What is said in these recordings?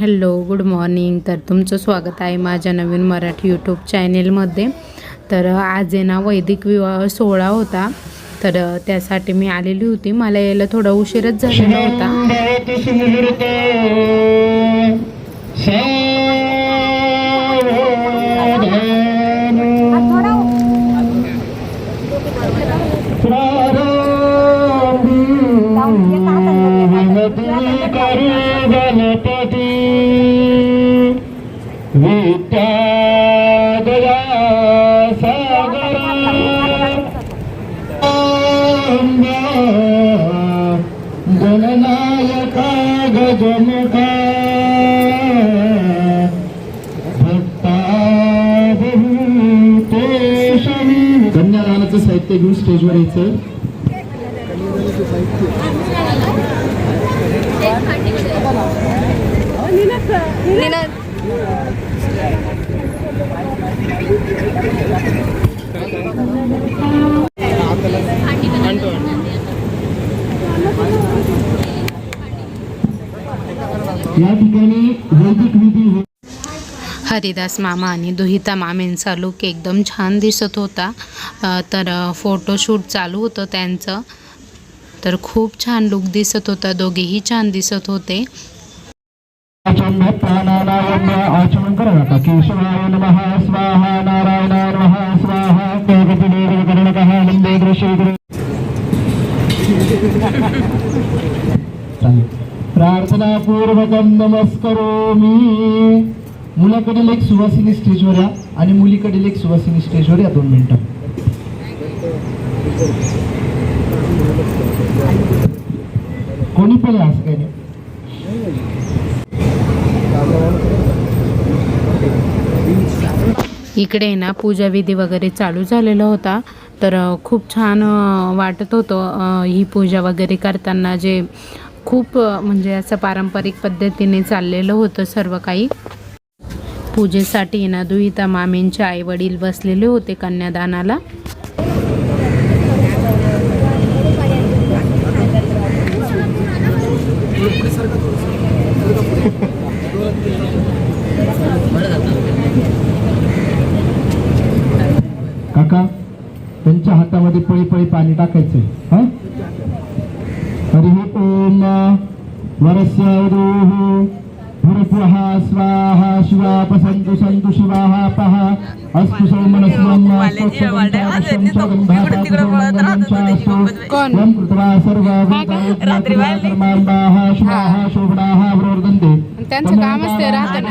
Hello good morning. तर तुमचं स्वागत आहे माझ्या नवीन मराठी यूट्यूब चॅनेलमध्ये. तर आज आहे ना वैदिक विवाह सोहळा होता. तर त्यासाठी मी आलेली होती. मला यायला थोडा उशीरच झालेला होता. जननायका गजमुखा कन्यादानाचं साहित्य घेऊन स्टेजवर यायचं साहित्य या ठिकाणी वैदिक विधी हरिदास मामा आणि दुहिता मामींचा लुक एकदम छान दिसत होता. तर फोटोशूट चालू होतं त्यांचं. तर खूप छान लुक दिसत होता. दोघेही छान दिसत होते. आचम्य प्राणानायम्य आचमन करा आता. केशवाय नमः. स्वाहा नारायणाय नमः. स्वाहा. करणकः नंदे दृश्य चालेल प्रार्थनापूर्वकं नमस्करोमी. मुलाकडील एक सुवासिनी स्टेजवर या आणि मुलीकडील एक सुवासिनी स्टेजवर या दोन मिनिटं. कोणी पण या, असं काही नाही. इकडे ना पूजा विधी वगैरे चालू झालेला होता. तर खूप छान वाटत होतं ही पूजा वगैरे करताना जे खूप म्हणजे असं पारंपरिक पद्धतीने चाललेलं होतं सर्व काही. पूजेसाठी ना दुहिता मामींचे आईवडील बसलेले होते कन्यादानाला काका त्यांच्या हातामध्ये पळी पळी पाणी टाकायचंय हा हरि ओम वरस्यवधूः भुरपुः स्वाहा शिवापसन्तु सन्तु शिवाः पः अस्तु सौमनस्वं कोण? त्वं कृत्वा शिवाः शोभनाः प्रवर्तन्ते त्यांचं काम असते राहतं ना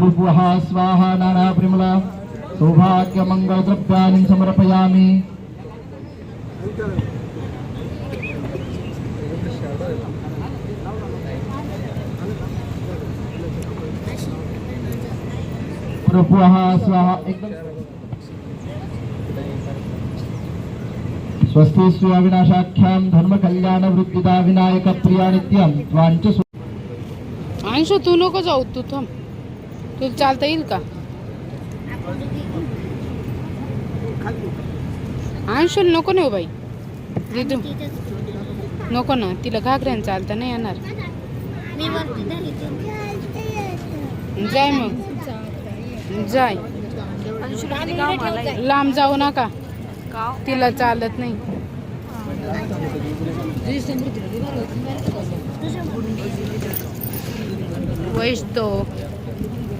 भुरपुः स्वाहा नाना प्रिमला। सौभाग्यमङ्गलद्रव्याणि समर्पयामि। भुरपुः स्वाहा। एकदम। स्वस्ति स्वीविनाशाख्यां धर्मकल्याणवृत्तिदा विनायकप्रिया नित्यं त्वाञ्च सु- अंशू तू नको जाऊ तू थांब। तुला चालता येईल का? अंशुल नको नेऊ बाई. दिदू नको ना तिला घागऱ्यान चालता नाही येणार. जाय मग. जाय. लांब जाऊ नका. तिला चालत नाही. वैश तो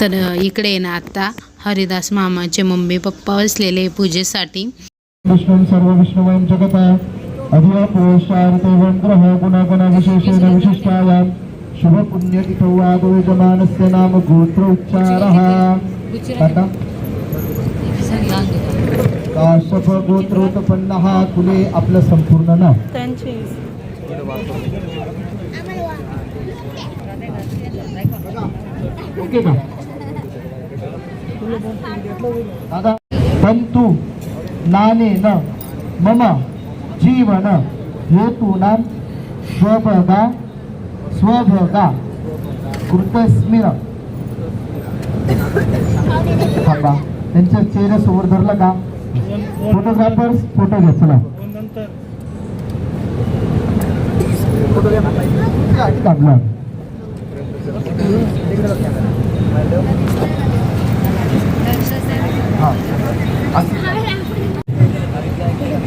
तर इकडे ना आत्ता हरिदास मामाचे मम्मी पप्पा बसलेले पूजेसाठी. विष्णू सर्व विष्णुमयं जगता अधिवापोषार्थे ग्रह विशिष्टायां. शुभ पुण्य इथो नाम गोत्र उच्चारः. काश्यप गोत्रोत्पन्नः कुले आपलं संपूर्ण नाव. ओके का? दादा तंतु न मम जीवन हेतूनां स्वभगा स्वभगा कृतस्मिन थांबा त्यांच्या चेहऱ्यासमोर धरलं का? फोटोग्राफर्स फोटो घ्या चला. काढला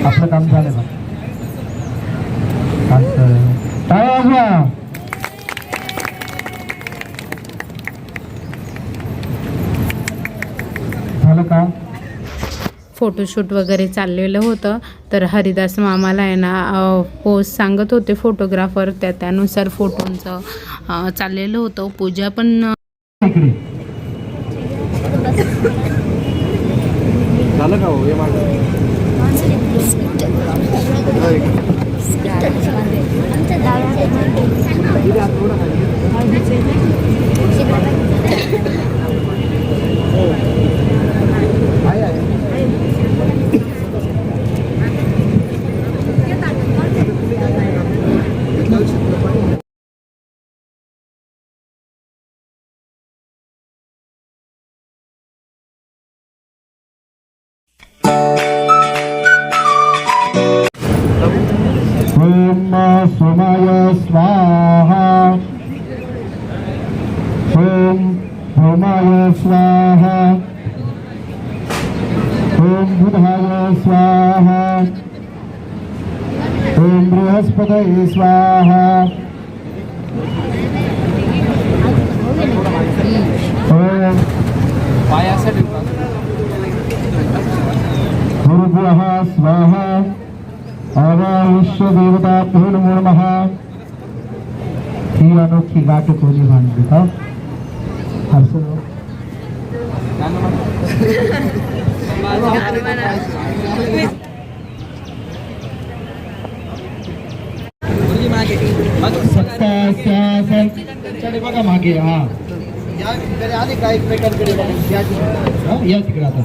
आपलं काम झालं का असं. टाळ्या झालं का फोटोशूट वगैरे चाललेलं होतं तर हरिदास मामाला आहे ना पोज सांगत होते फोटोग्राफर त्या त्यानुसार फोटोंचं चाललेलं होतं पूजा पण अ, इकडे झालं का हो? हे मागं? भौमाय स्वाहा. ॐ बुधाय स्वाहा. ॐ बृहस्पतये स्वाहा. गुरुभ्यः स्वाहा. आवाविश्वदेवताभ्यो नमो नमः ही अनोखी गाठ कोणी बांधली का हर्षद मागे मागे सत्तास्यासन त्याच्याकडे बघा मागे हा या इकडे आली का एकमेकांकडे बघा या तिकडे. हा, या तिकडे आता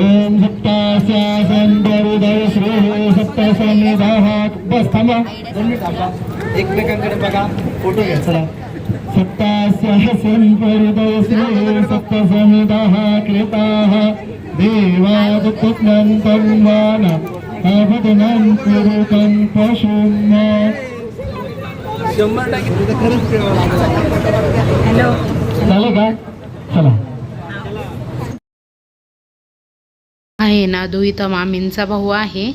ओम सत्तास्यासन हृदय श्री सत्तासनिधाः बस थांबा दोन मिनिट थांबा एकमेकांकडे बघा फोटो घ्या चला सत्तास्यासन हृदय श्री कृताः देवादत्तज्ञन्तं वान अवदनं कुरुतं पशुम् झालं का चला आहे ना दुहिता मामींचा भाऊ आहे.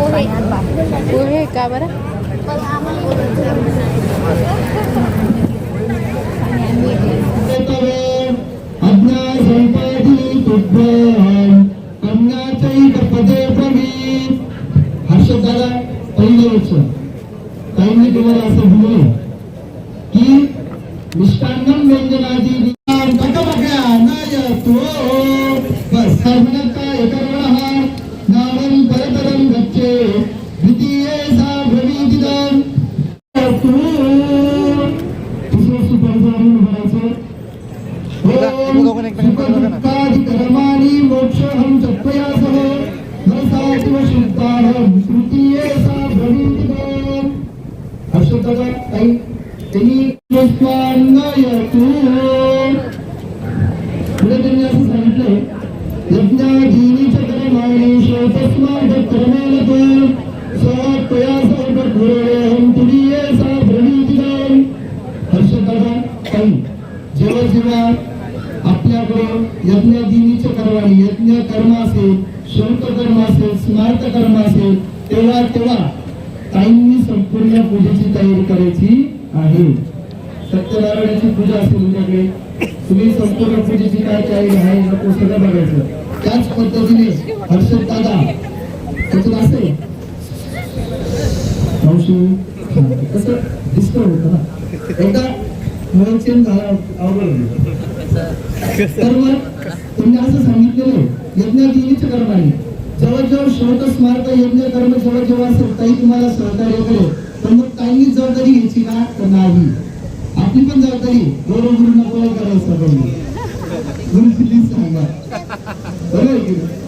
पोहे का बरं हर्षद पहिलं वर्ष ताईंनी तुम्हाला असं म्हणलं की मिष्टान्नम व्यंजनादी Señor सत्यनारायणाची पूजा असते तुमच्याकडे. तुम्ही संपूर्ण पूजेची काय तयारी आहे नको सगळं बघायचं. त्याच पद्धतीने हर्षद दादा त्याचं असे. मावशी कसं दिसतं होतं ना एकदा चेंज झाला तर मग तुम्ही असं सांगितलेलं यज्ञाधीनीच कर्माने जेव्हा जेव्हा शोध स्मारक यज्ञ कर्म जेव्हा जेव्हा असेल काही तुम्हाला सहकार्य करेल. पण मग ताईंनी जबाबदारी घ्यायची का? तर नाही. आपली पण जबाबदारी गुरु गुरु नको करायचं पहिली गुरुजींनी सांगा. बरोबर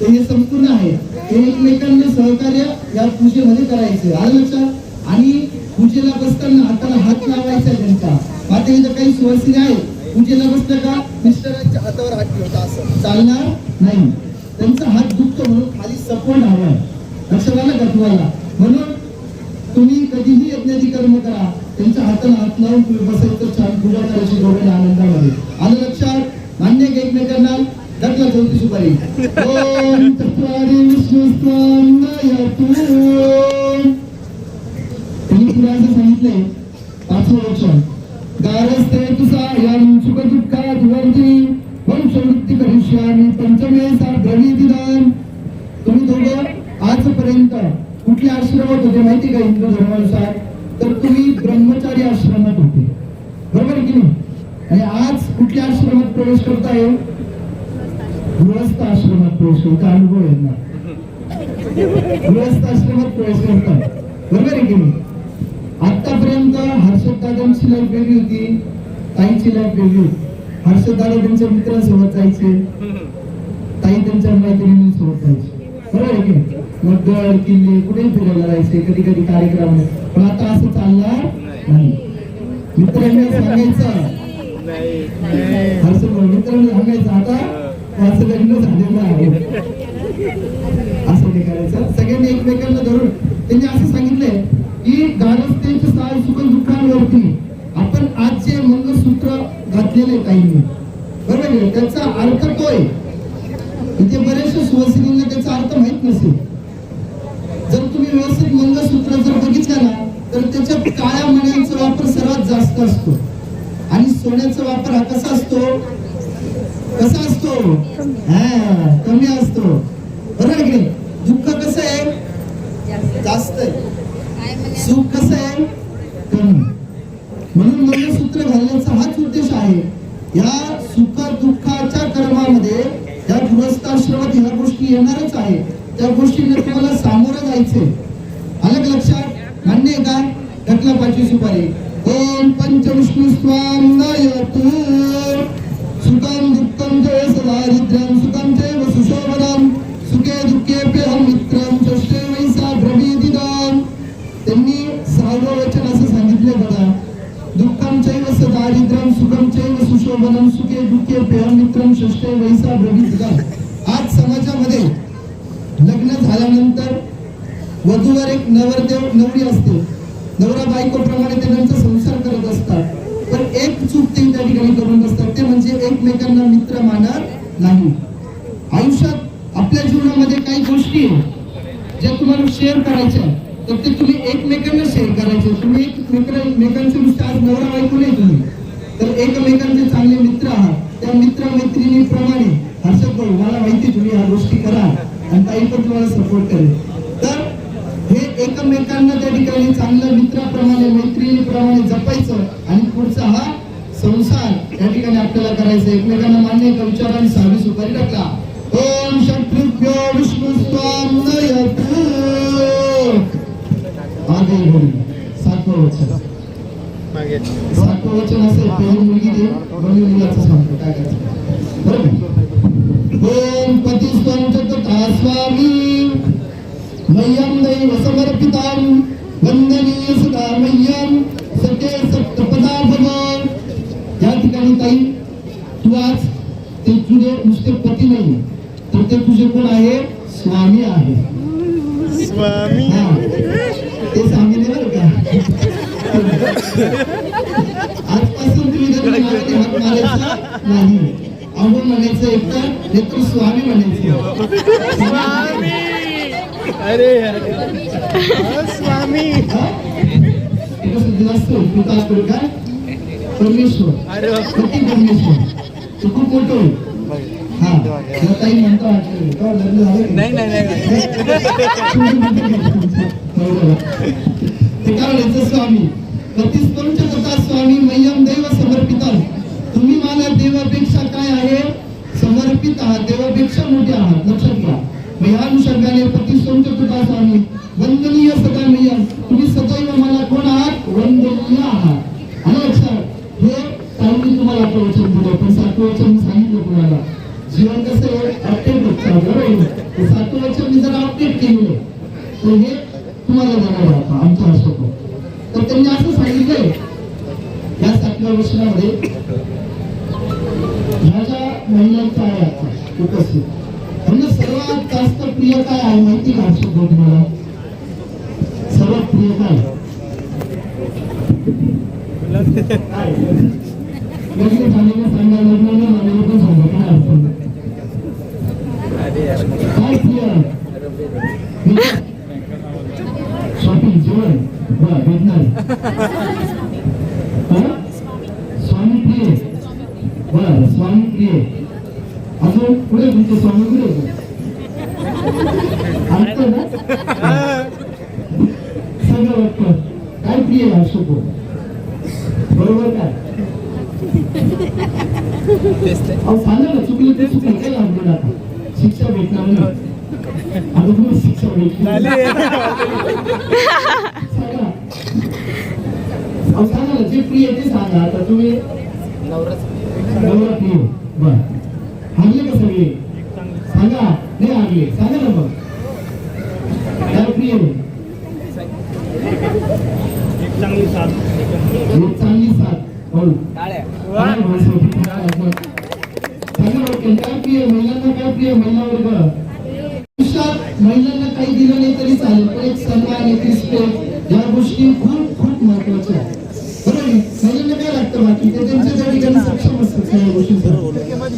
तर हे संपूर्ण आहे. ते एकमेकांना सहकार्य या पूजेमध्ये करायचे आलं लक्षात? आणि पूजेला बसताना हाताला हात लावायचा त्यांचा. आता इथं काही सुवासिनी आहे पूजेला बसलं का? मिस्टरांच्या हातावर हात ठेवता असं. चालणार नाही. त्यांचा हात दुखतो म्हणून खाली सपोर्ट हवाय लक्षात आलं का तुम्हाला? म्हणून तुम्ही कधीही यज्ञाची कर्म करा. त्यांच्या हाताला हात लावून तुम्ही छान पूजा करायची दोघे आनंदामध्ये आलं लक्षात? मान्य का एकमेकांना? दाखला चौथी सुपारी. ओम चत्वारी त्यांनी पुढे असं सांगितलंय पाचवं वचन. गारस्ते तुसा या सुख दुःखा वंशवृत्ती करिष्यामी पंचमे सा द्रविदिदान तुम्ही दोघं आजपर्यंत कुठल्या आश्रमात होते माहिती का हिंदू धर्मानुसार? तर तुम्ही ब्रह्मचारी आश्रमात होते. बरोबर की नाही? आणि आज कुठल्या आश्रमात प्रवेश करताय? गृहस्थ आश्रमात प्रवेश करता अनुभव आहे ना गृहस्थ आश्रमात प्रवेश करताय. बरोबर आहे की नाही? आतापर्यंत हर्षद दादांची लाईफ वेगळी होती. ताईंची लाईफ वेगळी होती. हर्षद दादा त्यांच्या मित्रांसोबत जायचे. ताई त्यांच्या मैत्रिणींसोबत जायचे. बरोबर आहे की नाही? मग कुठे किल्ले कुठेही फिरायला जायचे कधी कधी कार्यक्रम पण आता असं चालणार नाही. मित्रांनी सांगायचं. असं मित्रांनी सांगायचं आता. असं लग्न झालेलं आहे. असं नाही करायचं. सगळ्यांनी एकमेकांना धरून. त्यांनी असं सांगितलंय की गारस्तेच्या सार सुख दुःखांवरती आपण आज जे मंगळसूत्र घातलेले ताईंनी बरोबर त्याचा अर्थ तो आहे इथे बरेचशा सुवासिनींना त्याचा अर्थ माहीत नसेल. तर त्याच्यात काळ्या मण्यांचा वापर सर्वात जास्त असतो. आणि सोन्याचा वापर हा कसा असतो? कसा असतो? हा कमी असतो. बरोबर की दुःख कसं आहे? जास्त आहे. सुख कसं आहे? कमी. म्हणून मंगळसूत्र घालण्याचा हाच उद्देश आहे. या सुख दुःखाच्या कर्मामध्ये या गृहस्थाश्रमात ह्या गोष्टी येणारच आहे त्या गोष्टी तुम्हाला सामोरं जायचंय. लग्न वधूवर एक नवरदेव नवरी असते. नवरा बायकोप्रमाणे ते त्यांचा संसार करत असतात. पण एक चूक ते त्या ठिकाणी करून बसतात. ते म्हणजे एकमेकांना मित्र मानत नाही. आयुष्यात आपल्या जीवनामध्ये काही गोष्टी ज्या तुम्हाला शेअर करायच्या तर ते तुम्ही एकमेकांना शेअर करायचे. तुम्ही एकमेकांचे नुसते आज नवरा बायको नाही तुम्ही. तर एकमेकांचे चांगले मित्र आहात. त्या मित्र मैत्रिणीप्रमाणे हर्षद भाऊ मला माहिती तुम्ही ह्या गोष्टी करा आणि ताई पण तुम्हाला सपोर्ट करेल तर हे एकमेकांना त्या ठिकाणी चांगल्या मित्राप्रमाणे मैत्रिणीप्रमाणे जपायचं आणि पुढचा हा संसार त्या ठिकाणी आपल्याला करायचं. एकमेकांना मान्य का? विचार आणि सहावी सुपारी टाकला. ओम शत्रुभ्यो विष्णू स्वाम आगे बोल सातवं वचन. सातवं वचन असेल पहिली मुलगी दे. दोन्ही मुलाचं सांगतो. काय करायचं? बरोबर ओम पती स्वाम मह्यम दैव समर्पितां वंदनीय सदा मह्यम सते सप्तपदा भव या ठिकाणी ताई तू आज ते तुझे नुसते पती नाही तर ते तुझे कोण आहे स्वामी। आहे स्वामी. ते सांगितले बरं का? आजपासून तुम्ही नाही. अहो म्हणायचं नाही तर स्वामी म्हणायचं. स्वामी! अरे स्वामी. असतं परमेश्वर. परमेश्वर? तो खूप मोठं हा. ताई म्हणतो वाटलं का? नाही नाही नाही. ते काय म्हणायचं? स्वामी. प्रतिस्पंच कथा स्वामी देव मला देवापेक्षा काय आहे? समर्पित आहात. देवापेक्षा मोठे आहात. लक्षात घ्या. मग या अनुषंगाने प्रतिसंत तुका स्वामी वंदनीय सदा मी तुम्ही सदैव मला कोण आहात? वंदनीय आहात. आणि लक्षात हे काही तुम्हाला प्रवचन दिलं. पण सातवं वचन मी सांगितलं तुम्हाला. जीवन कसं आहे? अपडेट होत बरोबर? ते सातवं मी जरा अपडेट केलेलं. तर हे तुम्हाला जाणार आता. आमच्या असतो तर त्यांनी असं सांगितलंय. या सातव्या वर्षामध्ये ज्या महिलांचा आहे? उपस्थित. म्हणजे सर्वात जास्त प्रिय काय आहे माहिती का शब्द तुम्हाला? सर्वात प्रिय काय काय? लग्न झालेलं सांगा लग्न न झालेलं पण सांगा काय अर्थ नाही. काय प्रिय शॉपिंग जेवण बरं भेटणार हा? स्वामी प्रिय बर स्वामी प्रिय अजून पुढे तुमचे स्वामी पुढे ऐकतो ना सगळं वाटतं काय प्रिय आहे अशोक बरोबर काय अहो सांगा ना चुकलं ते चुकलं काय लागलं आता शिक्षा भेटणार नाही आता तुम्ही शिक्षा भेटली सांगा अहो सांगा ना जे प्रिय ते सांगा. आता तुम्ही नवरा प्रिय बर. हागले का सगळे? सांगा. नाही हागले. सांगा ना मग. काय प्रिय आहे? एक चांगली साथ. एक चांगली हो? सांगा काय प्रिय? महिलांना काय प्रिय आहे? महिला वर्ग आयुष्यात महिलांना काही दिलं नाही तरी चालेल पण एक सन्मान एक रिस्पेक्ट या गोष्टी खूप खूप महत्त्वाच्या आहेत. काय ते त्यांच्या ठिकाणी सक्षम असतात सगळ्या गोष्टींसाठी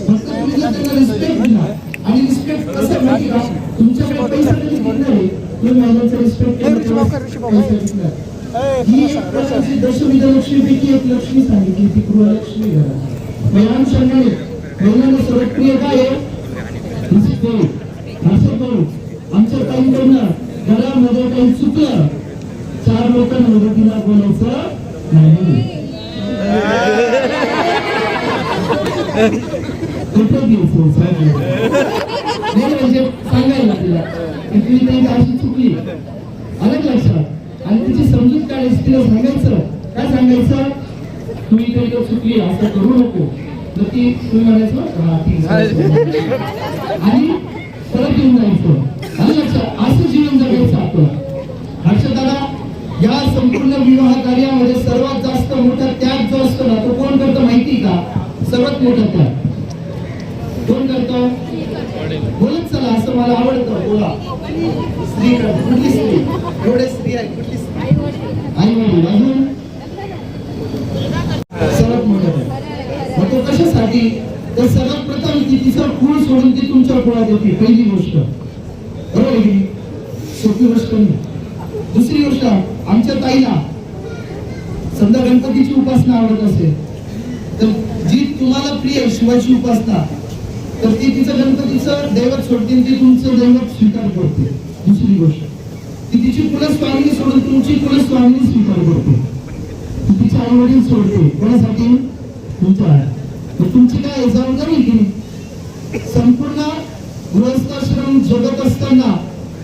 फक्त तुम्ही जर त्यांना रिस्पेक्ट दिला आणि रिस्पेक्ट कसं माहिती का तुमच्याकडे पैसा कधी घेणार आहे महिलांचा रिस्पेक्ट ही एक प्रकारची दशविध लक्ष्मीपैकी एक लक्ष्मी सांगितली ती गृहलक्ष्मी घरात महिलांसंघाने महिलांना सर्वात काय आहे रिस्पेक्ट असं करू आमच्या ताईंकडनं घरामध्ये काही चुकलं चार लोकांना मदतीला बोलायचं नाही कुठं द्यायचं सांगायला नाही म्हणजे सांगायला तिला की तुम्ही काही अशी चुकली अलग लक्षात आणि तिची समजूत काढायची तिला सांगायचं काय सांगायचं तुम्ही काही चुकली असं करू नको तर ती तुम्ही म्हणायचं आणि परत येऊन जायचं आणि लक्षात असं जीवन जगायचं आपण हर्षदादा या संपूर्ण विवाह कार्यामध्ये सर्वात जास्त मोठ्या असतो ना तो कोण करतो माहिती का? सर्वात मोठं त्या. कोण करतो? बोलत चला असं मला आवडतं. बोला. स्त्री कुठली स्त्री? एवढे स्त्री आहे कुठली स्त्री? आई वडील. अजून? सर्वात मोठं मग तो कशासाठी? तर सर्वात प्रथम ती तिचा कुळ सोडून ती तुमच्या कुळात येते. पहिली गोष्ट. बरोबर सोपी गोष्ट नाही दुसरी गोष्ट आमच्या ताईला समजा गणपतीची उपासना आवडत असेल तर जी तुम्हाला प्रिय शिवाची उपासना तर ती तिचं गणपतीचं दैवत सोडते ते तुमचं दैवत स्वीकार करते. दुसरी गोष्ट ती तिची कुलस्वामिनी सोडून तुमची कुलस्वामिनी स्वीकार करते. ती तिचे आई वडील सोडते. कोणासाठी? तुमच्या तर तुमची काय जबाबदारी आहे की संपूर्ण गृहस्थाश्रम जगत असताना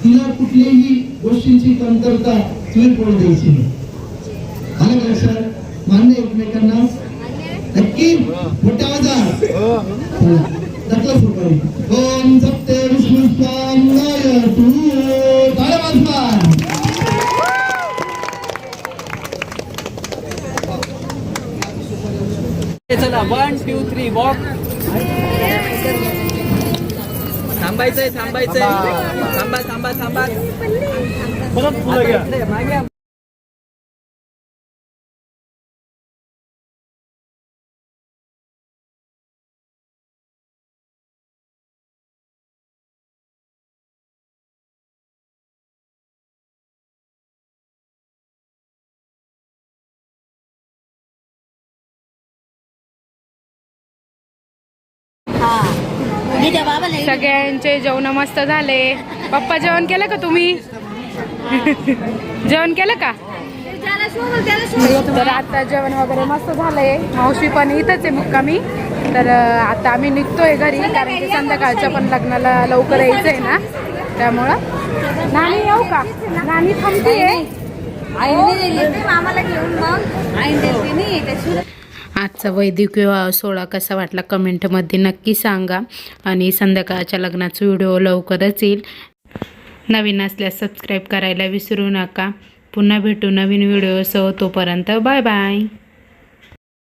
तिला कुठल्याही गोष्टींची कमतरता तुम्ही पडू द्यायची नाही. आलं का लक्षात? मान्य एकमेकांना नक्की मोठ्या आवाजात नकला सुरू करू. ओम सत्य विष्णू स्वामाय तू. चला वन टू थ्री वॉक थांबायचंय थांबायचंय. थांबा थांबा थांबा. परत मागे. सगळ्यांचे जेवण मस्त झाले. पप्पा जेवण केलं का तुम्ही? जेवण केलं का? तर आता जेवण वगैरे मस्त झालंय. मावशी पण इथंच आहे मुक्कामी. तर आता आम्ही निघतोय घरी कारण की संध्याकाळच्या पण लग्नाला लवकर यायचंय ना. त्यामुळं. नानी येऊ का? नानी थांबतीये. मामाला घेऊन मग. आईन आजचा वैदिक विवाह सोहळा कसा वाटला कमेंटमध्ये नक्की सांगा. आणि संध्याकाळच्या लग्नाचा व्हिडिओ लवकरच येईल. नवीन असल्यास सबस्क्राईब करायला विसरू नका. पुन्हा भेटू नवीन व्हिडिओसह तोपर्यंत बाय बाय.